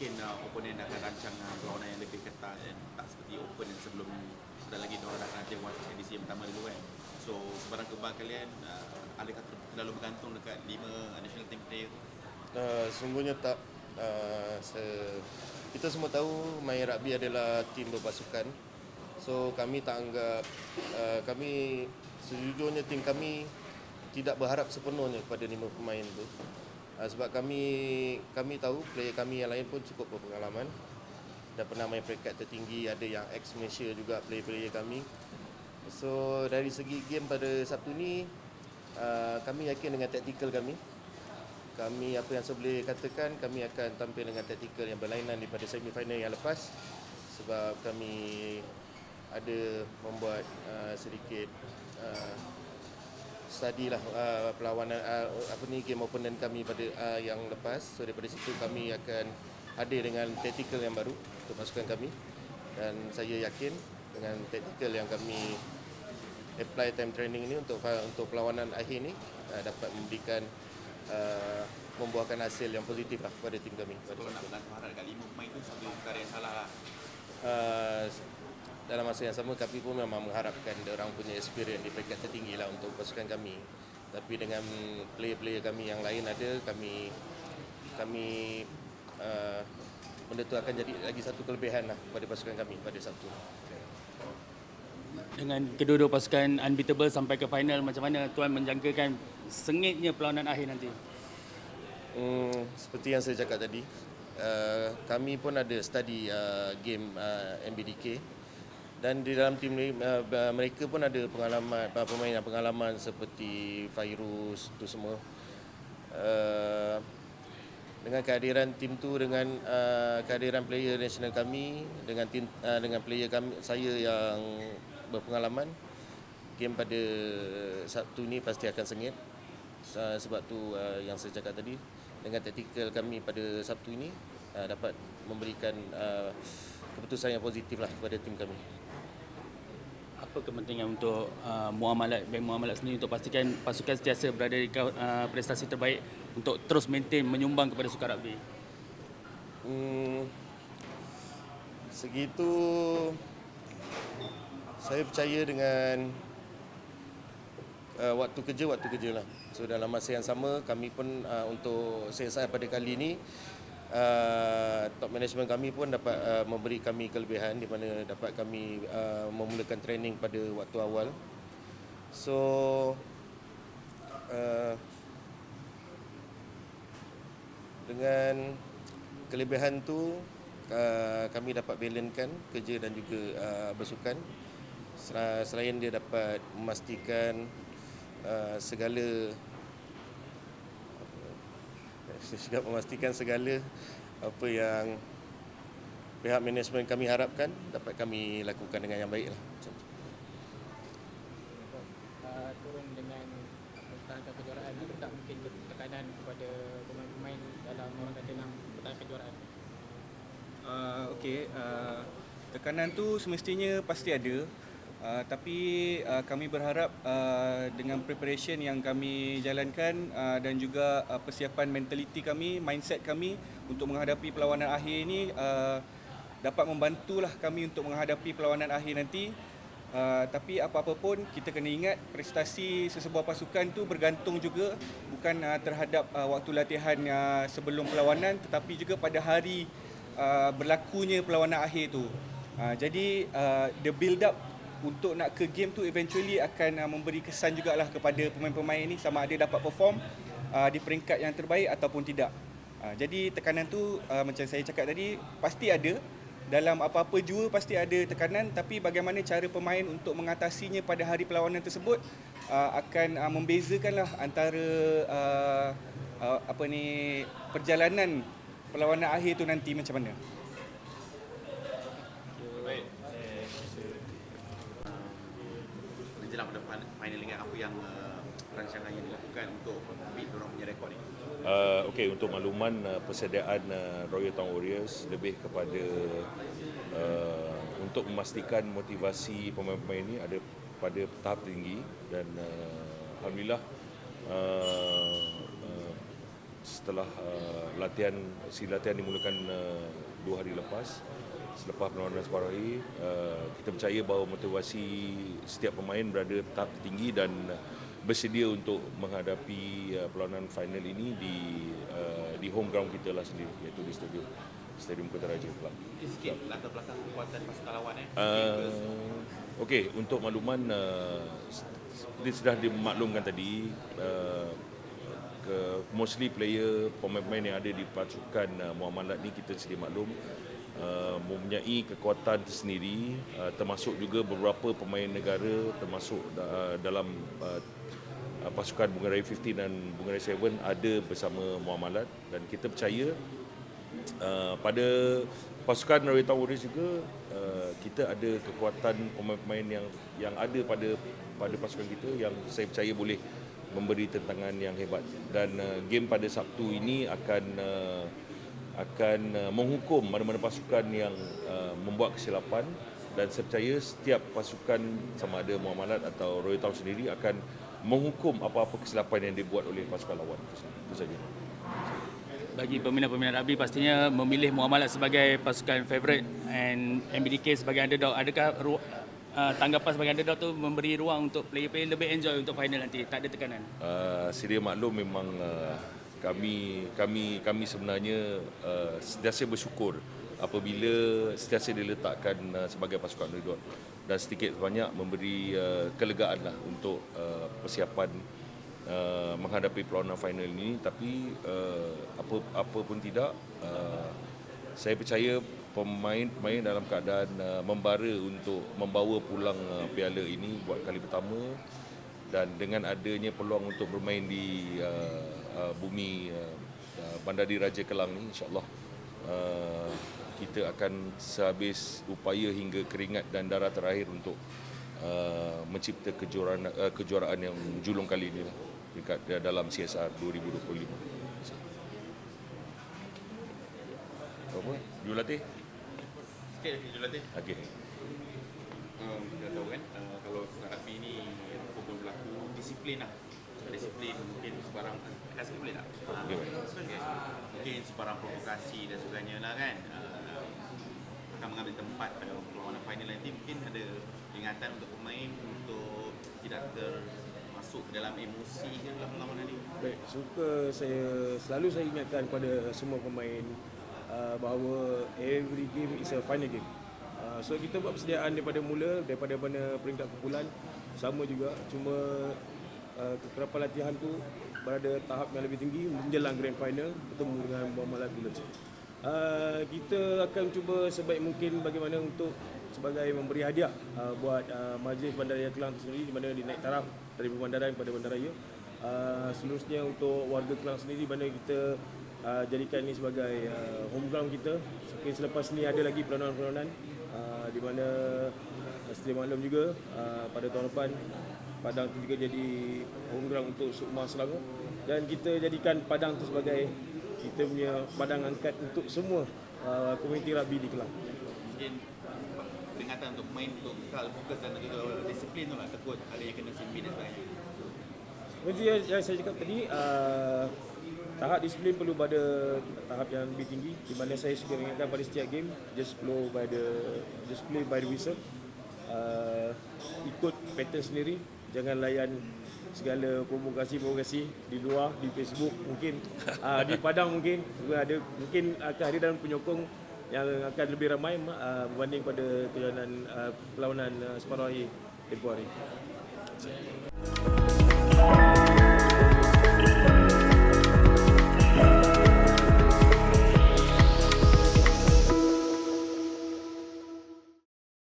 yakin uh, oponen akan rancang uh, perlawanan yang lebih ketat dan tak seperti yang sebelum ni. Dan lagi diorang akan ada one edisi yang pertama dulu kan. So sebarang kebal kalian uh, adakah ter- terlalu bergantung dekat lima national team player tu? Uh, sungguhnya tak. Uh, se- kita semua tahu main rugby adalah tim berpasukan. So kami tak anggap uh, kami sejujurnya tim kami tidak berharap sepenuhnya kepada lima pemain itu. Uh, sebab kami kami tahu player kami yang lain pun cukup berpengalaman. Dah pernah main peringkat tertinggi ada yang ex Malaysia juga player-player kami. So dari segi game pada Sabtu ni uh, kami yakin dengan taktikal kami. Kami apa yang saya boleh katakan kami akan tampil dengan taktikal yang berlainan daripada semifinal yang lepas. Sebab kami ada membuat uh, sedikit uh, study lah uh, perlawanan uh, apa ni game opponent kami pada uh, yang lepas so daripada situ kami akan hadir dengan taktikal yang baru untuk pasukan kami dan saya yakin dengan taktikal yang kami apply time training ini untuk untuk perlawanan akhir ni uh, dapat memberikan uh, membuahkan hasil yang positif lah kepada tim kami. Kalau nak bergantung harap dekat lima pemain tu satu perkara yang salah lah. Uh, dalam masa yang sama kami pun memang mengharapkan orang punya experience di peringkat tertinggi lah untuk pasukan kami. Tapi dengan player-player kami yang lain ada, kami kami uh, benda tu akan jadi lagi satu kelebihan lah pada pasukan kami pada Sabtu. Dengan kedua-dua pasukan unbeatable sampai ke final macam mana tuan menjangkakan sengitnya perlawanan akhir nanti? Hmm, seperti yang saya cakap tadi, uh, kami pun ada study uh, game uh, MBDK dan di dalam tim uh, mereka pun ada pengalaman pemain yang pengalaman seperti Fairuz tu semua. Uh, dengan kehadiran tim tu dengan uh, kehadiran player nasional kami dengan tim uh, dengan player kami saya yang berpengalaman game pada Sabtu ni pasti akan sengit uh, sebab tu uh, yang saya cakap tadi dengan taktikal kami pada Sabtu ini uh, dapat memberikan uh, keputusan yang positif lah kepada tim kami. Apa kepentingan untuk uh, muamalat bank muamalat sendiri untuk pastikan pasukan sentiasa berada di uh, prestasi terbaik untuk terus maintain menyumbang kepada sukan rugby? Hmm, segitu saya percaya dengan uh, waktu kerja waktu kerja lah. So dalam masa yang sama kami pun uh, untuk CSI pada kali ini uh, top management kami pun dapat uh, memberi kami kelebihan di mana dapat kami uh, memulakan training pada waktu awal. So uh, dengan kelebihan tu uh, kami dapat balancekan kerja dan juga uh, bersukan Sel- selain dia dapat memastikan uh, segala juga memastikan segala apa yang pihak manajemen kami harapkan dapat kami lakukan dengan yang baik lah. Macam tu. uh, turun dengan mempertahankan kejuaraan ada tak mungkin tekanan kepada pemain-pemain dalam orang kata nak mempertahankan kejuaraan Uh, Okey, uh, tekanan tu semestinya pasti ada. Uh, tapi uh, kami berharap uh, dengan preparation yang kami jalankan uh, dan juga uh, persiapan mentaliti kami, mindset kami untuk menghadapi perlawanan akhir ini uh, dapat membantulah kami untuk menghadapi perlawanan akhir nanti. Uh, tapi apa-apa pun kita kena ingat prestasi sesebuah pasukan tu bergantung juga bukan uh, terhadap uh, waktu latihan uh, sebelum perlawanan tetapi juga pada hari uh, berlakunya perlawanan akhir tu. Uh, jadi uh, the build up untuk nak ke game tu eventually akan uh, memberi kesan jugalah kepada pemain-pemain ni sama ada dapat perform uh, di peringkat yang terbaik ataupun tidak. Uh, jadi tekanan tu uh, macam saya cakap tadi pasti ada dalam apa-apa jua pasti ada tekanan tapi bagaimana cara pemain untuk mengatasinya pada hari perlawanan tersebut uh, akan uh, membezakanlah antara uh, uh, apa ni perjalanan perlawanan akhir tu nanti macam mana. Baik. Menjelang pada fin- final liga apa yang uh, rancangan yang dilakukan untuk beat orang punya rekod ni? Uh, Okey, untuk makluman uh, persediaan uh, Royal Town Warriors lebih kepada uh, untuk memastikan motivasi pemain-pemain ini ada pada tahap tinggi dan uh, alhamdulillah uh, uh, setelah uh, latihan si latihan dimulakan uh, dua hari lepas selepas perlawanan separuh hari uh, kita percaya bahawa motivasi setiap pemain berada tahap tinggi dan uh, bersedia untuk menghadapi uh, perlawanan final ini di uh, di home ground kita lah sendiri iaitu di stadium Stadium Kota Raja Club. Sikit latar belakang kekuatan pasukan lawan eh. Uh, Okey, untuk makluman uh, seperti sudah dimaklumkan tadi uh, ke mostly player pemain-pemain yang ada di pasukan uh, Muhammad Lat ni kita sedia maklum uh, mempunyai kekuatan tersendiri uh, termasuk juga beberapa pemain negara termasuk uh, dalam uh, uh, pasukan Bunga Raya 15 dan Bunga Raya 7 ada bersama Muhammad Lat dan kita percaya uh, pada pasukan Narita Warriors juga uh, kita ada kekuatan pemain-pemain yang yang ada pada pada pasukan kita yang saya percaya boleh memberi tentangan yang hebat. Dan uh, game pada Sabtu ini akan uh, akan uh, menghukum mana-mana pasukan yang uh, membuat kesilapan dan saya percaya setiap pasukan sama ada Muamalat atau Royal Town sendiri akan menghukum apa-apa kesilapan yang dibuat oleh pasukan lawan itu saja. bagi peminat-peminat rugby pastinya memilih Muamalat sebagai pasukan favourite and MBDK sebagai underdog. Adakah ru- uh, tanggapan sebagai underdog tu memberi ruang untuk player-player lebih enjoy untuk final nanti? Tak ada tekanan. uh, sedia maklum memang uh, kami kami kami sebenarnya uh, sentiasa bersyukur apabila sentiasa diletakkan uh, sebagai pasukan underdog dan sedikit banyak memberi uh, kelegaan lah untuk uh, persiapan uh, menghadapi perlawanan final ini. Tapi uh, apa apa pun tidak uh, saya percaya pemain-pemain dalam keadaan uh, membara untuk membawa pulang uh, piala ini buat kali pertama. Dan dengan adanya peluang untuk bermain di uh, uh, bumi uh, uh, Bandar Diraja Kelang ni insyaallah uh, kita akan sehabis upaya hingga keringat dan darah terakhir untuk uh, mencipta kejuaraan uh, kejuaraan yang julung kali ini lah dekat uh, dalam CSR 2025. Apa? Julatih? Sikit lagi Jul Latif. Okey. Um, kita tahu kan uh, kalau rugby ni apa pun berlaku disiplin lah. Disiplin mungkin sebarang sikit boleh tak? Baik. okay. Mungkin sebarang provokasi dan sebagainya lah kan. Uh, akan mengambil tempat pada perlawanan final nanti mungkin ada peringatan untuk pemain untuk tidak termasuk ke dalam emosi dalam perlawanan ni. Baik, suka saya selalu saya ingatkan kepada semua pemain uh, bahawa every game is a final game. Uh, so kita buat persediaan daripada mula daripada mana peringkat kumpulan sama juga cuma uh, kekerapan latihan tu berada tahap yang lebih tinggi menjelang grand final bertemu dengan Muhammad Bullets. Uh, kita akan cuba sebaik mungkin bagaimana untuk sebagai memberi hadiah uh, buat uh, majlis Bandaraya Kelang sendiri di mana dinaik taraf dari Bandaraya kepada Bandaraya. Uh, seterusnya untuk warga Kelang sendiri mana kita uh, jadikan ini sebagai uh, home ground kita. Mungkin selepas ni ada lagi perlawanan-perlawanan uh, di mana uh, sedia maklum juga uh, pada tahun depan Padang tu juga jadi home ground untuk Sukma Selangor dan kita jadikan Padang tu sebagai kita punya padang angkat untuk semua uh, komuniti rugby di Kelang. Mungkin peringatan untuk pemain untuk kekal fokus dan juga disiplin tu lah takut ada yang kena simpi dan sebagainya. Seperti yang, yang saya cakap tadi, uh, tahap disiplin perlu pada tahap yang lebih tinggi di mana saya suka ingatkan pada setiap game just flow by the just play by the whistle. Uh, ikut pattern sendiri, jangan layan segala provokasi-provokasi di luar di Facebook mungkin uh, di Padang mungkin ada mungkin akan ada dalam penyokong yang akan lebih ramai uh, berbanding pada perjalanan uh, perlawanan uh, separuh akhir tempoh hari.